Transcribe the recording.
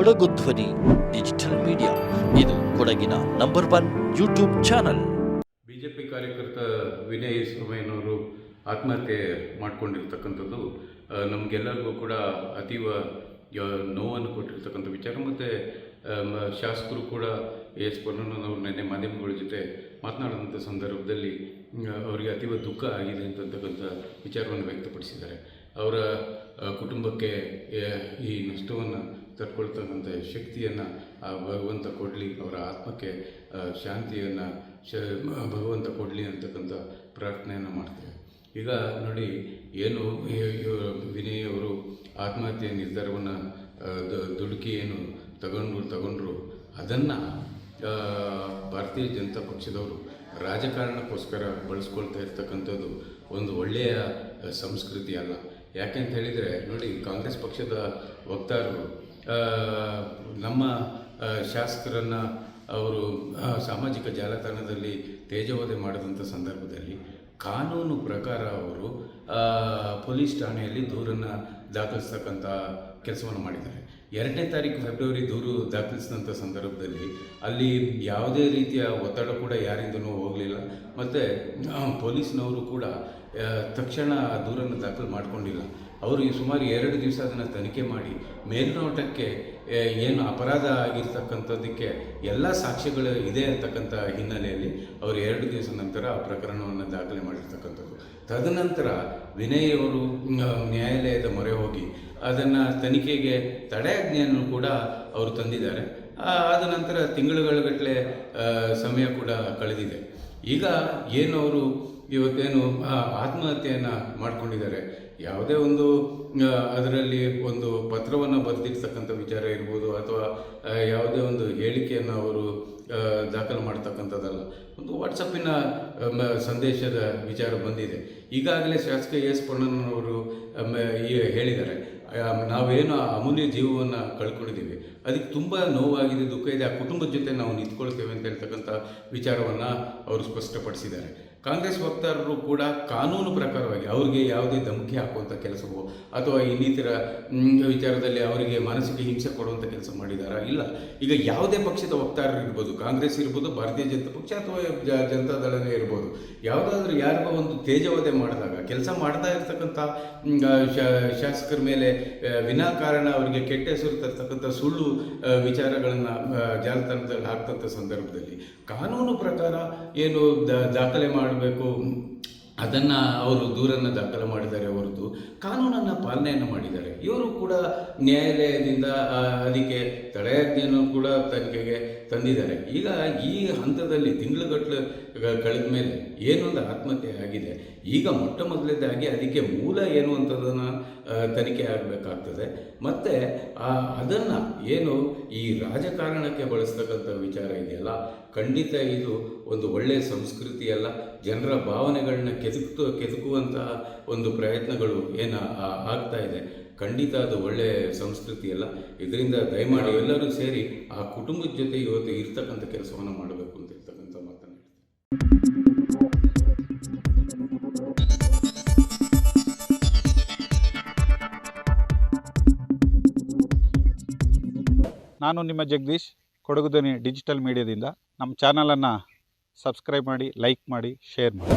ಕೊಡಗು ಧ್ವನಿ, digital media. ಇದು ಕೊಡಗಿನ number one YouTube channel. BJP ಕಾರ್ಯಕರ್ತ ವಿನಯ್ ಸೋಮಯ್ಯನವರು ಆತ್ಮಹತ್ಯೆ ಮಾಡಿಕೊಂಡಿರ್ತಕ್ಕಂಥದ್ದು ನಮಗೆಲ್ಲರಿಗೂ ಕೂಡ ಅತೀವ ನೋವನ್ನು ಕೊಟ್ಟಿರ್ತಕ್ಕಂಥ ವಿಚಾರ. ಮತ್ತು ಶಾಸಕರು ಕೂಡ ಎಸ್ ಪೊನ್ನಣ್ಣನವರು ನಿನ್ನೆ ಮಾಧ್ಯಮಗಳ ಜೊತೆ ಮಾತನಾಡುವಂಥ ಸಂದರ್ಭದಲ್ಲಿ ಅವರಿಗೆ ಅತೀವ ದುಃಖ ಆಗಿದೆ ಅಂತಕ್ಕಂಥ ವಿಚಾರವನ್ನು ವ್ಯಕ್ತಪಡಿಸಿದ್ದಾರೆ. ಅವರ ಕುಟುಂಬಕ್ಕೆ ಈ ನಷ್ಟವನ್ನು ತಡ್ಕೊಳ್ತಕ್ಕಂಥ ಶಕ್ತಿಯನ್ನು, ಆ ಭಗವಂತ ಕೊಡಲಿ, ಅವರ ಆತ್ಮಕ್ಕೆ ಶಾಂತಿಯನ್ನು, ಶ, ಭಗವಂತ ಕೊಡಲಿ ಅಂತಕ್ಕಂಥ ಪ್ರಾರ್ಥನೆಯನ್ನು ಮಾಡ್ತೇವೆ. ಈಗ ನೋಡಿ, ಏನು ವಿನಯ್ ಅವರು ಆತ್ಮಹತ್ಯೆ ನಿರ್ಧಾರವನ್ನು ದುಡುಕಿ ಏನು ತಗೊಂಡ್ರು ತಗೊಂಡ್ರು, ಅದನ್ನು ಭಾರತೀಯ ಜನತಾ ಪಕ್ಷದವರು ರಾಜಕಾರಣಕ್ಕೋಸ್ಕರ ಬಳಸ್ಕೊಳ್ತಾ ಇರ್ತಕ್ಕಂಥದ್ದು ಒಂದು ಒಳ್ಳೆಯ ಸಂಸ್ಕೃತಿ ಅಲ್ಲ. ಯಾಕೆಂತ ಹೇಳಿದರೆ, ನೋಡಿ, ಕಾಂಗ್ರೆಸ್ ಪಕ್ಷದ ವಕ್ತಾರರು ನಮ್ಮ ಶಾಸಕರನ್ನು ಅವರು ಸಾಮಾಜಿಕ ಜಾಲತಾಣದಲ್ಲಿ ತೇಜವಧೆ ಮಾಡಿದಂಥ ಸಂದರ್ಭದಲ್ಲಿ ಕಾನೂನು ಪ್ರಕಾರ ಅವರು ಪೊಲೀಸ್ ಠಾಣೆಯಲ್ಲಿ ದೂರನ್ನು ದಾಖಲಿಸ್ತಕ್ಕಂಥ ಕೆಲಸವನ್ನು ಮಾಡಿದ್ದಾರೆ. ಎರಡನೇ ತಾರೀಕು ಫೆಬ್ರವರಿ ದೂರು ದಾಖಲಿಸಿದಂಥ ಸಂದರ್ಭದಲ್ಲಿ ಅಲ್ಲಿ ಯಾವುದೇ ರೀತಿಯ ಒತ್ತಡ ಕೂಡ ಯಾರಿಂದನೂ ಹೋಗಲಿಲ್ಲ. ಮತ್ತು ಪೊಲೀಸ್ನವರು ಕೂಡ ತಕ್ಷಣ ಆ ದೂರನ್ನು ದಾಖಲು ಮಾಡಿಕೊಂಡಿಲ್ಲ. ಅವರು ಸುಮಾರು ಎರಡು ದಿವಸ ಅದನ್ನು ತನಿಖೆ ಮಾಡಿ ಮೇಲ್ನೋಟಕ್ಕೆ ಏನು ಅಪರಾಧ ಆಗಿರ್ತಕ್ಕಂಥದ್ದಕ್ಕೆ ಎಲ್ಲ ಸಾಕ್ಷ್ಯಗಳು ಇದೆ ಅಂತಕ್ಕಂಥ ಹಿನ್ನೆಲೆಯಲ್ಲಿ ಅವರು ಎರಡು ದಿವಸ ನಂತರ ಆ ಪ್ರಕರಣವನ್ನು ದಾಖಲೆ ಮಾಡಿರ್ತಕ್ಕಂಥದ್ದು. ತದನಂತರ ವಿನಯ್ ಅವರು ನ್ಯಾಯಾಲಯದ ಮೊರೆ ಹೋಗಿ ಅದನ್ನು ತನಿಖೆಗೆ ತಡೆಯಾಜ್ಞೆಯನ್ನು ಕೂಡ ಅವರು ತಂದಿದ್ದಾರೆ. ಆದ ನಂತರ ತಿಂಗಳುಗಳಗಟ್ಟಲೆ ಸಮಯ ಕೂಡ ಕಳೆದಿದೆ. ಈಗ ಏನು ಅವರು ಇವತ್ತೇನು ಆತ್ಮಹತ್ಯೆಯನ್ನು ಮಾಡ್ಕೊಂಡಿದ್ದಾರೆ? ಯಾವುದೇ ಒಂದು ಅದರಲ್ಲಿ ಒಂದು ಪತ್ರವನ್ನು ಬರೆದಿರ್ತಕ್ಕಂಥ ವಿಚಾರ ಇರ್ಬೋದು ಅಥವಾ ಯಾವುದೇ ಒಂದು ಹೇಳಿಕೆಯನ್ನು ಅವರು ದಾಖಲು ಮಾಡ್ತಕ್ಕಂಥದ್ದಲ್ಲ. ಒಂದು ವಾಟ್ಸಪ್ಪಿನ ಸಂದೇಶದ ವಿಚಾರ ಬಂದಿದೆ. ಈಗಾಗಲೇ ಶಾಸಕ ಎಸ್ ಪೊನ್ನಣ್ಣನವರು ಹೇಳಿದ್ದಾರೆ. ನಾವೇನು ಅಮೂಲ್ಯ ಜೀವವನ್ನು ಕಳ್ಕೊಂಡಿದ್ದೀವಿ. ಅದಕ್ಕೆ ತುಂಬ ನೋವಾಗಿದೆ, ದುಃಖ ಇದೆ. ಆ ಕುಟುಂಬದ ಜೊತೆ ನಾವು ನಿಂತ್ಕೊಳ್ತೇವೆ ಅಂತ ಹೇಳ್ತಕ್ಕಂಥ ವಿಚಾರವನ್ನು ಅವರು ಸ್ಪಷ್ಟಪಡಿಸಿದ್ದಾರೆ. ಕಾಂಗ್ರೆಸ್ ವಕ್ತಾರರು ಕೂಡ ಕಾನೂನು ಪ್ರಕಾರವಾಗಿ ಅವರಿಗೆ ಯಾವುದೇ ಧಮಕಿ ಹಾಕುವಂಥ ಕೆಲಸವೋ ಅಥವಾ ಇನ್ನಿತರ ವಿಚಾರದಲ್ಲಿ ಅವರಿಗೆ ಮಾನಸಿಕ ಹಿಂಸೆ ಕೊಡುವಂಥ ಕೆಲಸ ಮಾಡಿದಾರಾ? ಇಲ್ಲ. ಈಗ ಯಾವುದೇ ಪಕ್ಷದ ವಕ್ತಾರರು ಇರ್ಬೋದು, ಕಾಂಗ್ರೆಸ್ ಇರ್ಬೋದು, ಭಾರತೀಯ ಜನತಾ ಪಕ್ಷ ಅಥವಾ ಜ- ಜನತಾ ದಳನೇ ಇರ್ಬೋದು, ಯಾವುದಾದ್ರೂ ಯಾರಿಗೋ ಒಂದು ತೇಜವಧೆ ಮಾಡಿದಾಗ, ಕೆಲಸ ಮಾಡ್ತಾ ಇರ್ತಕ್ಕಂಥ ಶಾಸಕರ ಮೇಲೆ ವಿನಾಕಾರಣ ಅವರಿಗೆ ಕೆಟ್ಟ ಹೆಸರು ತರ್ತಕ್ಕಂಥ ಸುಳ್ಳು ವಿಚಾರಗಳನ್ನು ಜಾಲತಾಣದಲ್ಲಿ ಹಾಕ್ತಂಥ ಸಂದರ್ಭದಲ್ಲಿ ಕಾನೂನು ಪ್ರಕಾರ ಏನು ದಾಖಲೆ ದಾಖಲೆ ಮಾಡಬೇಕು. ಅದನ್ನು ಅವರು ದೂರನ್ನು ದಾಖಲು ಮಾಡಿದ್ದಾರೆ ಹೊರತು ಕಾನೂನನ್ನು ಪಾಲನೆಯನ್ನು ಮಾಡಿದ್ದಾರೆ. ಇವರು ಕೂಡ ನ್ಯಾಯಾಲಯದಿಂದ ಅದಕ್ಕೆ ತಡೆಯಾಜ್ಞೆಯನ್ನು ಕೂಡ ತನಿಖೆಗೆ ತಂದಿದ್ದಾರೆ. ಈಗ ಈ ಹಂತದಲ್ಲಿ ತಿಂಗಳುಗಟ್ಟಲೆ ಕಳೆದ ಮೇಲೆ ಏನೊಂದು ಆತ್ಮಹತ್ಯೆ ಆಗಿದೆ, ಈಗ ಮೊಟ್ಟ ಮೊದಲನೇದಾಗಿ ಅದಕ್ಕೆ ಮೂಲ ಏನು ಅಂತದನ್ನು ತನಿಖೆ ಆಗಬೇಕಾಗ್ತದೆ. ಮತ್ತು ಅದನ್ನು ಏನು ಈ ರಾಜಕಾರಣಕ್ಕೆ ಬಳಸ್ತಕ್ಕಂಥ ವಿಚಾರ ಇದೆಯಲ್ಲ, ಖಂಡಿತ ಇದು ಒಂದು ಒಳ್ಳೆಯ ಸಂಸ್ಕೃತಿಯಲ್ಲ, ಜನರ ಭಾವನೆಗಳನ್ನ ಕೆದಕ್ತು, ಕೆದಕುವಂತಹ ಒಂದು ಪ್ರಯತ್ನಗಳು ಏನು ಆಗ್ತಾ ಇದೆ. ಖಂಡಿತ ಅದು ಒಳ್ಳೆಯ ಸಂಸ್ಕೃತಿ ಅಲ್ಲ. ಇದರಿಂದ ದಯಮಾಡಿ ಎಲ್ಲರೂ ಸೇರಿ ಆ ಕುಟುಂಬದ ಜೊತೆ ಇವತ್ತು ಇರ್ತಕ್ಕಂಥ ಕೆಲಸವನ್ನು ಮಾಡಬೇಕು ಅಂತ ಇರ್ತಕ್ಕಂಥ ಮಾತನ್ನು. ನಾನು ನಿಮ್ಮ ಜಗದೀಶ್ ಕೊಡಗುದನಿ ಡಿಜಿಟಲ್ ಮೀಡಿಯಾದಿಂದ. ನಮ್ಮ ಚಾನಲನ್ನು ಸಬ್ಸ್ಕ್ರೈಬ್ ಮಾಡಿ, ಲೈಕ್ ಮಾಡಿ, ಶೇರ್ ಮಾಡಿ.